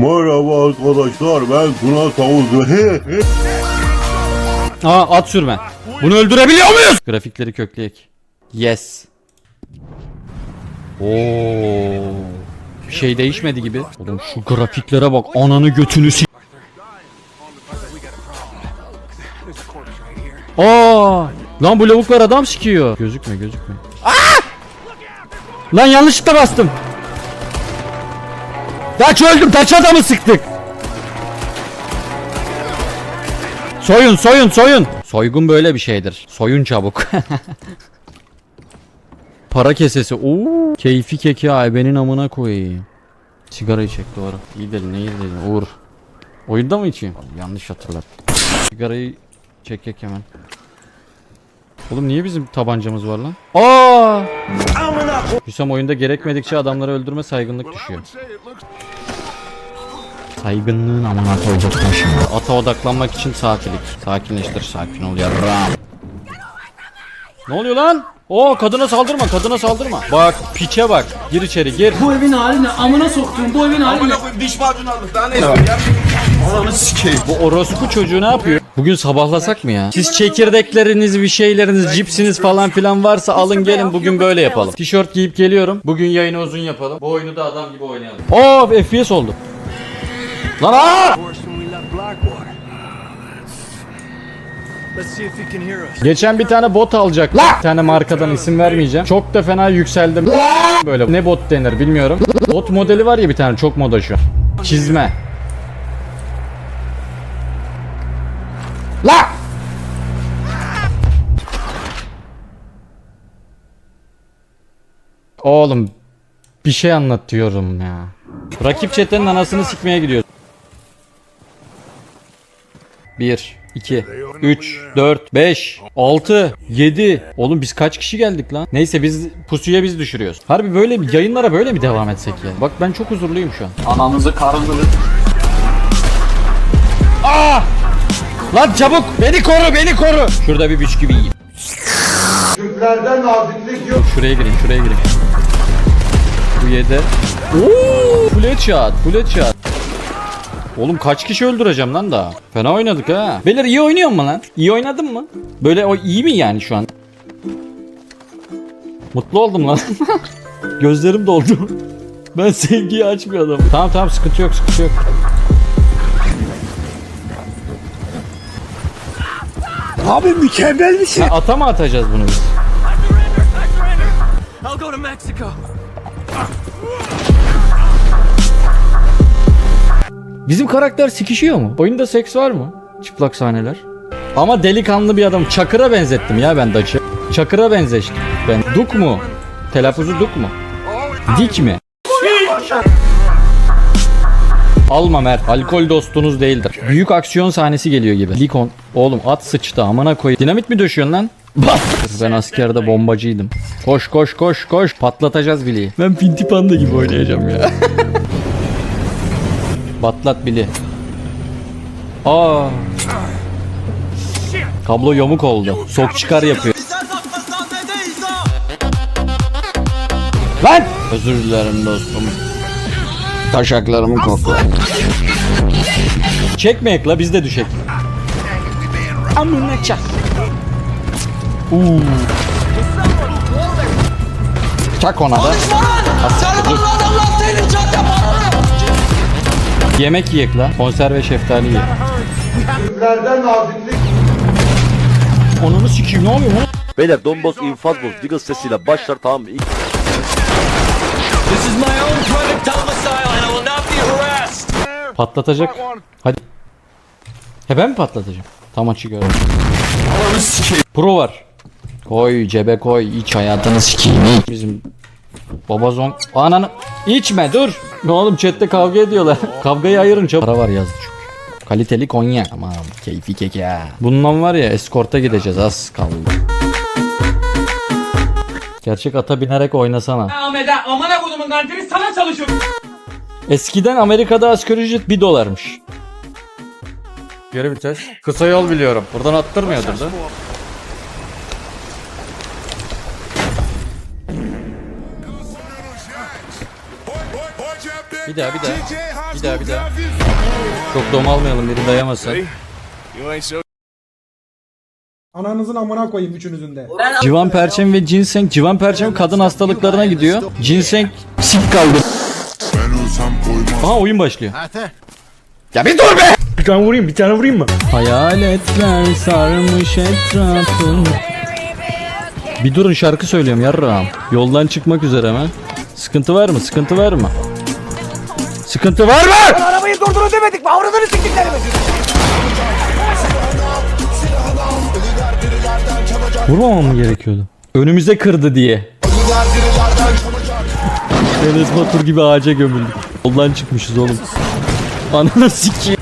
Merhaba arkadaşlar ben Tuna he. Aa at sürme. Bunu öldürebiliyor muyuz? Grafikleri kökleyek. Yes. Oo. Bir şey değişmedi gibi. Oğlum şu grafiklere bak. Ananı götünü s- Aa! Lan bu lavuklar adam sikiyor. Gözükme gözükme. Aa! Lan yanlışlıkla bastım. Taç öldüm. Taç adamı sıktık. Soyun soyun soyun. Soygun böyle bir şeydir. Soyun çabuk. Para kesesi. Oo. Keyfi keki aybenin amına koyayım. Sigarayı çek doğru. İyi dedin iyi dedin Uğur. Oyunda mı içeyim? Yanlış hatırlar. Sigarayı çekek hemen. Oğlum niye bizim tabancamız var lan? Aa! Hüsam oyunda gerekmedikçe adamları öldürme saygınlık düşüyor. Saygınlığın amına koyduk şimdi. Ata odaklanmak için sakinlik. Sakinleştir sakin ol yarram. Ne oluyor lan? Oo kadına saldırma kadına saldırma. Bak piçe bak. Gir içeri gir. Bu evin haline amına soktum bu evin haline. Diş macunu aldık daha ne istiyorsun ya? Bu orospu çocuğu ne yapıyor? Bugün sabahlasak mı ya? Siz çekirdekleriniz, bir şeyleriniz, cipsiniz falan filan varsa alın gelin bugün böyle yapalım. Tişört giyip geliyorum. Bugün yayını uzun yapalım. Bu oyunu da adam gibi oynayalım. Oo FPS oldu. Lan aa! Geçen bir tane bot alacak. Bir tane markadan isim vermeyeceğim. Çok da fena yükseldim. Böyle ne bot denir bilmiyorum. Bot modeli var ya bir tane çok moda şu. Çizme. La! Oğlum bir şey anlatıyorum ya. Rakip çetenin anasını sikmeye gidiyor. 1 2 3 4 5 6 7 Oğlum biz kaç kişi geldik lan? Neyse biz pusuya biz düşürüyoruz. Harbi böyle mi yayınlara böyle mi devam etsek ya? Bak ben çok huzurluyum şu an. Ananızı karınızı. Lan çabuk beni koru beni koru. Şurada bir bisküvi yiyeyim. Türklerden naziklik yok. Şuraya gireyim şuraya gireyim. Bu yedi. Ooo full headshot full headshot. Oğlum kaç kişi öldüreceğim lan daha? Fena oynadık ha. Beyler iyi oynuyor mu lan? İyi oynadın mı? Böyle o iyi mi yani şu an? Mutlu oldum lan. Gözlerim doldu. Ben sevgiyi açmıyordum. Tamam tamam sıkıntı yok sıkıntı yok. Abi mükemmel bir şey. Ha, ata mı atacağız bunu biz? Bizim karakter sikişiyor mu? Oyunda seks var mı? Çıplak sahneler. Ama delikanlı bir adam. Çakır'a benzettim ya ben Daç'ı. Çakır'a benzeştim ben. Duk mu? Telaffuzu Duk mu? Dik mi? Alma Mert. Alkol dostunuz değildir. Büyük aksiyon sahnesi geliyor gibi. Likon. Oğlum at sıçtı amına koy. Dinamit mi döşüyorsun lan? Bas. Ben askerde bombacıydım. Koş koş koş koş. Patlatacağız Billy'yi. Ben Pinti Panda gibi oynayacağım ya. Batlat Billy. Aa. Kablo yamuk oldu. Sok çıkar yapıyor. Lan! Özür dilerim dostum. Taşaklarımı kokla. Çekmeyek la biz de düşek. Amına çak. Uuu. Çak ona da. Yemek yiyek la. Konserve şeftali yiyek. Türklerden naziklik Onunu sikeyim ne oluyor lan? Beyler Donbos infaz boz Diggle sesiyle başlar tamam mı? İlk This is my own private domicile and I will not be harassed. Patlatacak. Hadi. He ben mi patlatacağım? Tam açı gördüm. Pro var. Koy cebe koy iç hayatını sikeyim. Bizim babazon ananı içme dur. Ne oğlum chatte kavga ediyorlar. Kavgayı ayırın çabuk. Para var yazdı çünkü. Kaliteli Konya. Tamam keyfi kek ya. Bundan var ya eskorta gideceğiz az kaldı. Gerçek ata binerek oynasana. Ahmet'e amına kodumun kantini sana çalışıyor. Eskiden Amerika'da asgari ücret 1 dolarmış. Geri vites. Kısa yol biliyorum. Buradan attırmıyordur da. Bir daha bir daha. Bir daha bir daha. Çok dom almayalım biri dayamasın. Ananızın amına koyayım üçünüzün de. Civan perçem ve ginseng. Civan perçem kadın hastalıklarına gidiyor. Ginseng sik kaldı. Aha oyun başlıyor. Ya bir dur be! Bir tane vurayım bir tane vurayım mı? Hayaletler sarmış etrafını. Bir durun şarkı söylüyorum yarrağım. Yoldan çıkmak üzere mi? Sıkıntı var mı? Sıkıntı var mı? Sıkıntı var mı? Arabayı durdurun demedik mi? Avradını siktiklerimiz. Vurmamam mı gerekiyordu? Önümüze kırdı diye. Enes Batur gibi ağaca gömüldük. Yoldan çıkmışız oğlum. Ananı sikeyim.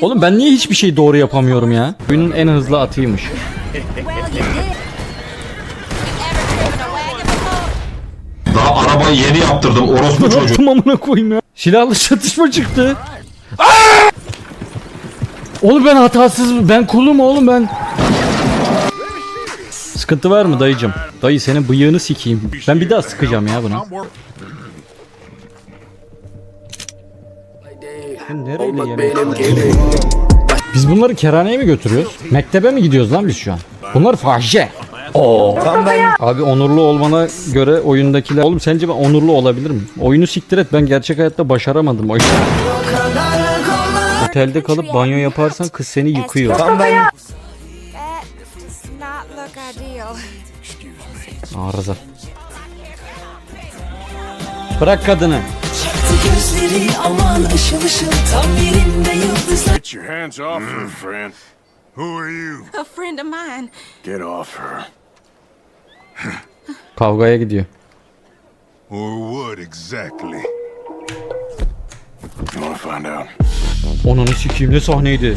Oğlum ben niye hiçbir şey doğru yapamıyorum ya? Oyunun en hızlı atıymış. Yeni yaptırdım orospu Ne çocuğu. yaptım amına koyayım ya? Silahlı çatışma çıktı. Oğlum ben hatasız ben kulum oğlum ben. Sıkıntı var mı dayıcım? Dayı senin bıyığını sikeyim. Ben bir daha sıkacağım ya bunu. Sen nereyle yemek Biz bunları kerhaneye mi götürüyoruz? Mektebe mi gidiyoruz lan biz şu an? Bunlar fahişe. Oo. Abi onurlu olmana göre oyundakiler... Oğlum sence ben onurlu olabilir miyim? Oyunu siktir et ben gerçek hayatta başaramadım o işi. Otelde kalıp banyo yaparsan kız seni yıkıyor. That does not look ideal. Arıza. Bırak kadını. Gözleri aman ışıl ışıl tam yerinde yıldızlar Get your hands off her, friend. Who are you? A friend of mine. Get off her. Kavgaya gidiyor. Or what exactly? You wanna find out? Onunu sikeyim ne sahneydi.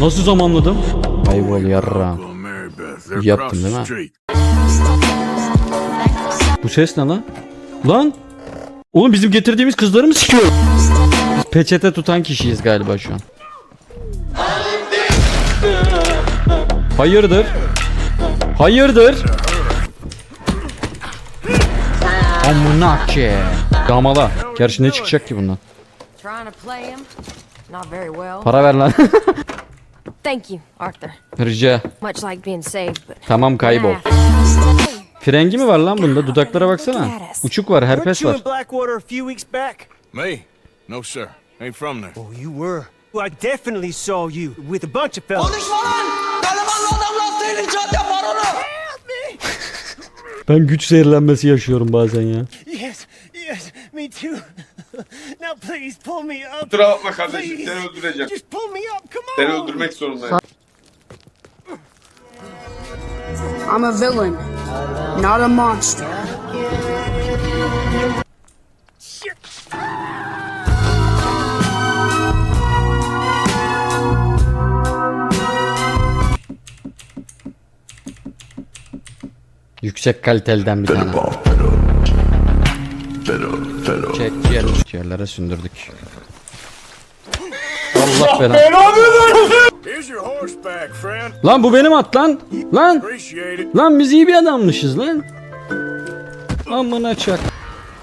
Nasıl zamanladım? Ayvol yarra. Yaptım değil mi? Bu ses ne lan? Lan! Oğlum bizim getirdiğimiz kızları mı sikiyor? Biz peçete tutan kişiyiz galiba şu an. Hayırdır? Hayırdır? Amına ki. Yağmala. Gerçi ne çıkacak ki bundan? Para ver lan. Thank you, Arthur. Rica. Much like being saved, but Tamam kaybol. Frengi mi var lan bunda? Dudaklara baksana. Uçuk var, herpes var. Blackwater a few weeks back? Me? No, sir. Ain't from there. Oh, you were. I definitely saw you with a bunch of fellas. Ben güç zehirlenmesi yaşıyorum bazen ya. Yes, yes, me too. Now please pull me up. Kusura bakma kardeşim seni öldüreceğim. Just pull me up, come on. Seni öldürmek zorundayım. I'm a villain, not a monster. Yüksek kalitelden bir tane. Çek ciğer, ciğerlere sündürdük. Allah belanı. Lan bu benim at lan. Lan. Lan biz iyi bir adammışız lan. Amına çak.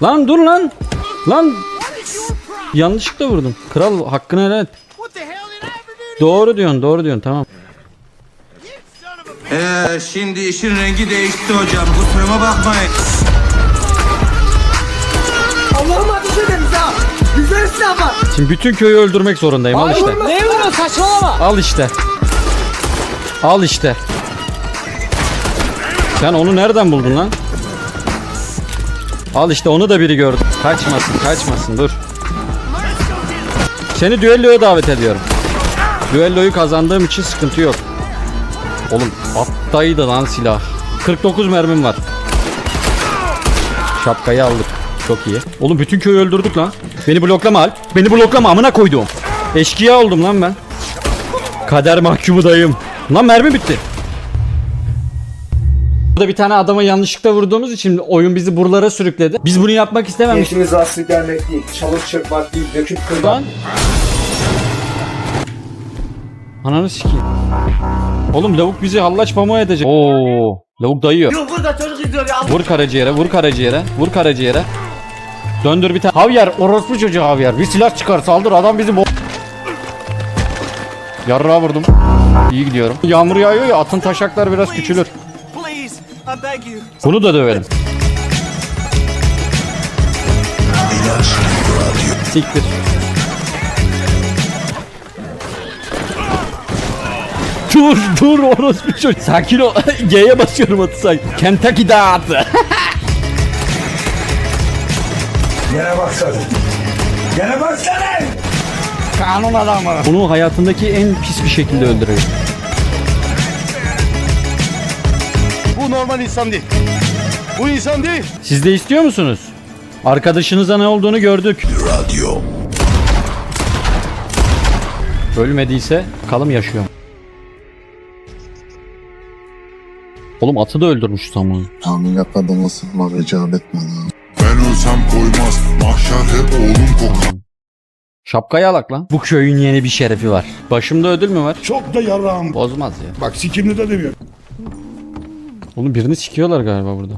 Lan dur lan. Lan. Yanlışlıkla vurdum. Kral hakkını helal et. Doğru diyorsun doğru diyorsun tamam. Ee, şimdi işin rengi değişti hocam. Kusuruma bakmayın. Allah'ım ateş ederiz ha. Bizden silah var. Şimdi bütün köyü öldürmek zorundayım al işte. Ne vuruyor saçmalama. Al işte. Al işte. Sen onu nereden buldun lan? Al işte onu da biri gördü. Kaçmasın kaçmasın dur. Seni düelloya davet ediyorum. Düelloyu kazandığım için sıkıntı yok. Oğlum attaydı lan silah. 49 mermim var. Şapkayı aldık. Çok iyi. Oğlum bütün köyü öldürdük lan. Beni bloklama Alp. Beni bloklama amına koydum. Eşkıya oldum lan ben. Kader mahkumu dayım. Lan mermi bitti. Burada bir tane adama yanlışlıkla vurduğumuz için oyun bizi buralara sürükledi. Biz bunu yapmak istememiştik. İşimiz aslı gelmek değil, çalıp çırpmak değil, döküp kırmak. Lan. Ananı sikeyim. Oğlum lavuk bizi hallaç pamuğa edecek. Oo, lavuk dayıyor. Burada çocuk izliyor ya. Vur karaciğere, vur karaciğere, vur karaciğere. Döndür bir tane. Havyar orospu çocuğu Havyar. Bir silah çıkar saldır adam bizi bo... Yarrağa vurdum. İyi gidiyorum. Yağmur yağıyor ya atın taşakları biraz küçülür. Bunu da dövelim. Siktir. Dur dur orospu çocuk. Sakin ol. G'ye basıyorum atı sanki. Kentucky dağıtı. Gene başladı. Gene başladı. Kanun adamı. Bunu hayatındaki en pis bir şekilde öldürüyor. Bu normal insan değil. Bu insan değil. Siz de istiyor musunuz? Arkadaşınıza ne olduğunu gördük. Radyo. Ölmediyse kalım yaşıyor. Oğlum atı da öldürmüş Samu. Tahminatlardan nasıl icap etme lan. Ben ölsem koymaz. Mahşer hep oğlum kokar. Şapkayı alak lan. Bu köyün yeni bir şerefi var. Başımda ödül mü var? Çok da yarağım. Bozmaz ya. Bak sikimli de demiyor. Oğlum birini sikiyorlar galiba burada.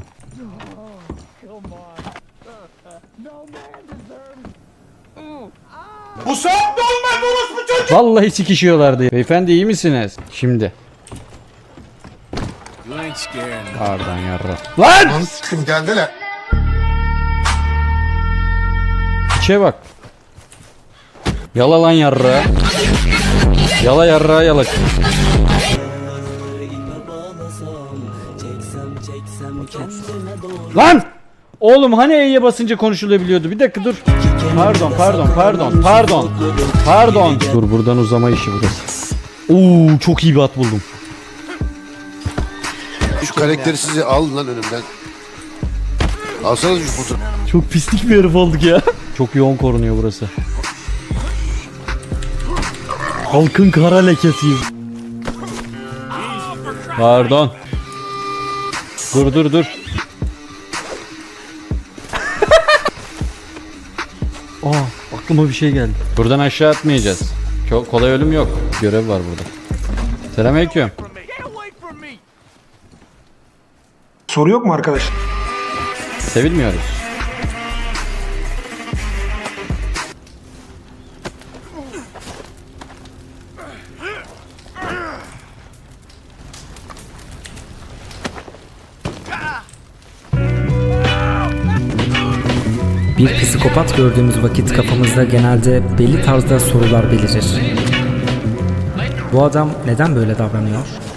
Bu saatte olmaz orospu çocuk. Vallahi sikişiyorlardı. Beyefendi iyi misiniz? Şimdi. Pardon yarra. Lan! Kim geldiler? İçe bak. Yala lan yarra. Yala yarra yala. Lan! Oğlum hani E'ye basınca konuşulabiliyordu. Bir dakika dur. Pardon, pardon, pardon, pardon. Pardon. Dur buradan uzama işi burası. Oo çok iyi bir at buldum. Şu karakteri sizi alın lan önümden. Alsanız şu fotoğrafı. Çok pislik bir herif olduk ya. Çok yoğun korunuyor burası. Halkın kara lekesiyiz. Pardon. Dur dur dur. Aa aklıma bir şey geldi. Buradan aşağı atmayacağız. Çok kolay ölüm yok. Görev var burada. Selamünaleyküm. Soru yok mu arkadaş? Sevilmiyoruz. Bir psikopat gördüğümüz vakit kafamızda genelde belli tarzda sorular belirir. Bu adam neden böyle davranıyor?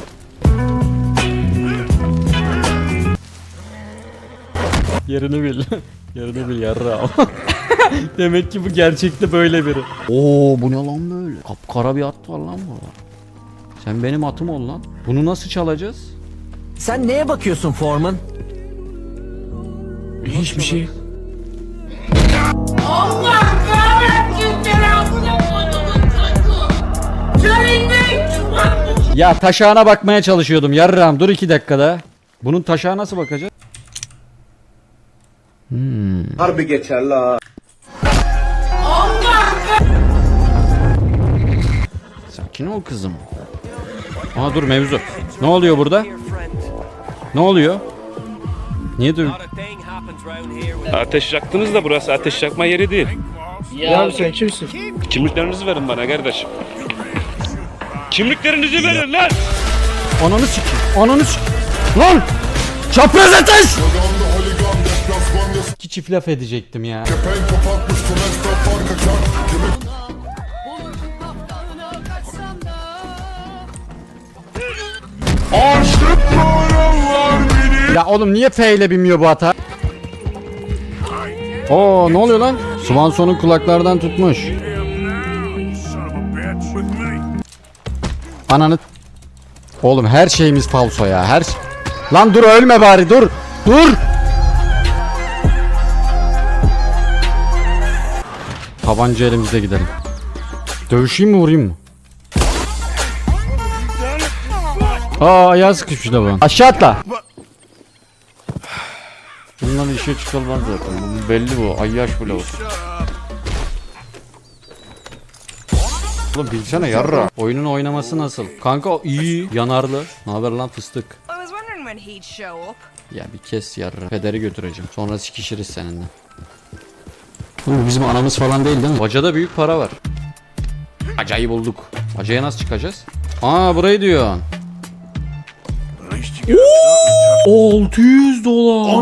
Yerini bil. Yerini bil yarra. Demek ki bu gerçekte böyle biri. Oo bu ne lan böyle? Kapkara bir at var lan burada. Sen benim atım ol lan. Bunu nasıl çalacağız? Sen neye bakıyorsun Foreman? Hiçbir şey. Ya taşağına bakmaya çalışıyordum yarram dur iki dakikada. Bunun taşağı nasıl bakacağız? Harbi geçer la. Sakin ol kızım. Aa dur mevzu. Ne oluyor burada? Ne oluyor? Niye dur? Ateş yaktınız da burası ateş yakma yeri değil. Ya sen kimsin? Kimliklerinizi verin bana kardeşim. Kimliklerinizi verin lan! Ananı sikeyim. Ananı sikeyim. Lan! Çapraz ateş! Çift laf edecektim ya. Ya oğlum niye F ile binmiyor bu ata? Oo ne oluyor lan? Swanson'un kulaklardan tutmuş. Ananı Oğlum her şeyimiz falso ya. Her şey- Lan dur ölme bari dur. Dur. Tabanca elimizde gidelim. Dövüşeyim mi vurayım mı? Aa ayağı sıkışmış da bu. Aşağı atla. Bundan işe çıkılmaz zaten. Bu belli bu. Ayyaş bu lavuk. Oğlum bilsene yarra. Oyunun oynaması nasıl? Kanka iyi. Yanarlı. Ne haber lan fıstık? Ya bir kes yarra. Pederi götüreceğim. Sonra sikişiriz seninle. Oğlum bizim anamız falan değil değil mi? Bacada büyük para var. Acayip bulduk. Acaya nasıl çıkacağız? Aa burayı diyor. 600 dolar.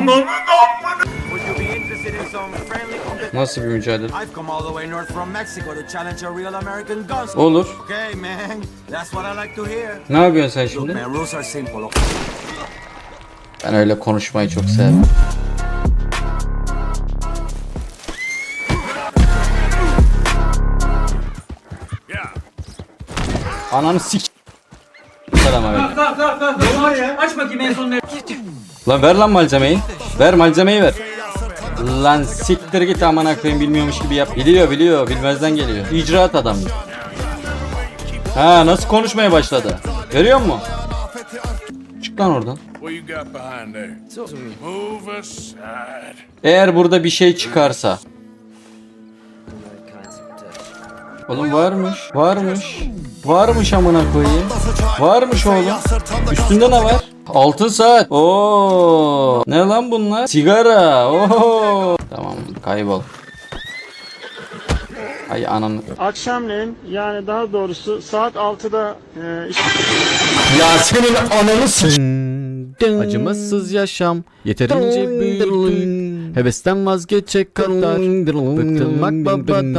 Nasıl bir mücadele? Olur. Ne yapıyorsun sen şimdi? Ben öyle konuşmayı çok severim. Ananı sik. Selam abi. Aç bakayım en son ne? Lan ver lan malzemeyi. Ver malzemeyi ver. Lan siktir git amına koyayım bilmiyormuş gibi yap. Biliyor biliyor bilmezden geliyor. İcraat adam. Ha nasıl konuşmaya başladı. Görüyor musun? Çık lan oradan. Eğer burada bir şey çıkarsa. Oğlum varmış, varmış. Varmış amına koyayım. Varmış oğlum. Üstünde ne var? Altın saat. Oo. Ne lan bunlar? Sigara. Oo. Tamam kaybol. Ay ananı. Akşamleyin yani daha doğrusu saat 6'da e, Ya senin ananı s- Acımasız yaşam Yeterince büyüdün Hevesten vazgeçecek kadar Bıktırmak babadan